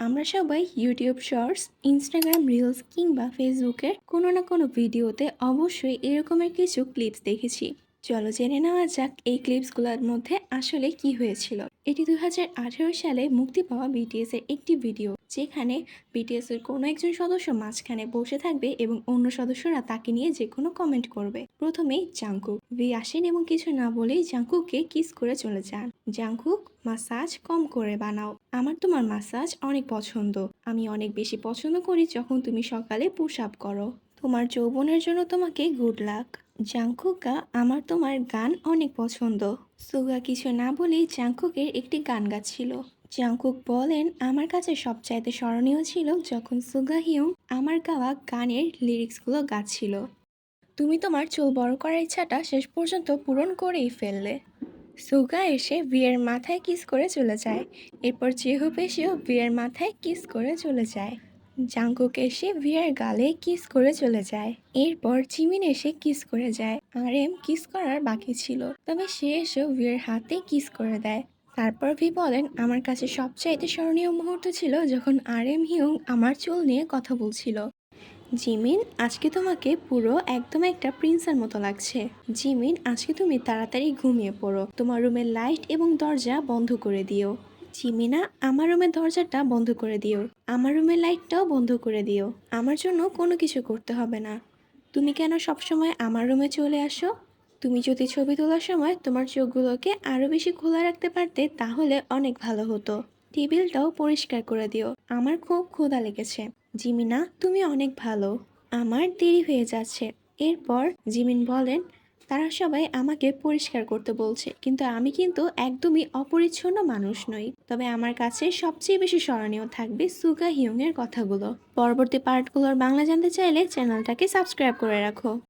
আমরা সবাই YouTube shorts Instagram reels কিংবা ফেসবুকের কোনো না কোনো ভিডিওতে অবশ্যই এরকমের কিছু ক্লিপস দেখেছি। চলো জেনে নেওয়া যাক এই ক্লিপসগুলোর মধ্যে আসলে কি হয়েছিল। এটি দুই হাজার আঠেরো সালে মুক্তি পাওয়া বিটিএস এর একটি ভিডিও, যেখানে বিটিএস এর কোনো একজন সদস্য মাঝখানে বসে থাকবে এবং অন্য সদস্যরা তাকে নিয়ে যে কোনো কমেন্ট করবে। প্রথমেই জাংকুক ভি আসেন এবং কিছু না বলেই জাংকুককে কিস করে চলে যান। জাংকুক মাসাজ কম করে বানাও। আমার তোমার মাসাজ অনেক পছন্দ। আমি অনেক বেশি পছন্দ করি যখন তুমি সকালে পুশ আপ করো। তোমার যৌবনের জন্য তোমাকে গুড লাক জাংকুকা আমার তোমার গান অনেক পছন্দ। সুগা কিছু না বলেই জাংকুকের একটি গান গাচ্ছিল। জাংকুক বলেন, আমার কাছে সবচাইতে স্মরণীয় ছিল যখন সুগা হিউং আমার গাওয়া গানের লিরিক্সগুলো গাচ্ছিল। তুমি তোমার চুল বড় করার ইচ্ছাটা শেষ পর্যন্ত পূরণ করেই ফেললে। সুগা এসে বিয়ের মাথায় কিস করে চলে যায়। এরপর চেহুপ এসেও বিয়ের মাথায় কিস করে চলে যায়। জাঙ্কুক এসে ভিয়ার গালে কিস করে চলে যায়। এরপর জিমিন এসে কিস করে যায়। আর এম কিস করার বাকি ছিল। তবে সে এসেও ভিয়ার হাতে কিস করে দেয়। তারপর ভি বলেন, আমার কাছে সবচাইতে স্মরণীয় মুহূর্ত ছিল যখন আর এম হিউং আমার চুল নিয়ে কথা বলছিল। জিমিন, আজকে তোমাকে পুরো একদম একটা প্রিন্সের মতো লাগছে। জিমিন, আজকে তুমি তাড়াতাড়ি ঘুমিয়ে পড়ো। তোমার রুমের লাইট এবং দরজা বন্ধ করে দিও। জিমিনা, আমার রুমের দরজাটা বন্ধ করে দিও। আমার রুমের লাইটটাও বন্ধ করে দিও। আমার জন্য কোনো কিছু করতে হবে না। তুমি কেন সবসময় আমার রুমে চলে আসো? তুমি যদি ছবি তোলার সময় তোমার চোখগুলোকে আরও বেশি খোলা রাখতে পারতে, তাহলে অনেক ভালো হতো। টেবিলটাও পরিষ্কার করে দিও। আমার খুব ক্ষুধা লেগেছে। জিমিনা, তুমি অনেক ভালো। আমার দেরি হয়ে যাচ্ছে। এরপর জিমিন বলেন তারা সবাই আমাকে পরিষ্কার করতে বলছে, কিন্তু আমি কিন্তু একদমই অপরিচ্ছন্ন মানুষ নই। তবে আমার কাছে সবচেয়ে বেশি স্মরণীয় থাকবে সুগা হিউংয়ের কথাগুলো। পরবর্তী পার্টগুলোর বাংলা জানতে চাইলে চ্যানেলটাকে সাবস্ক্রাইব করে রাখো।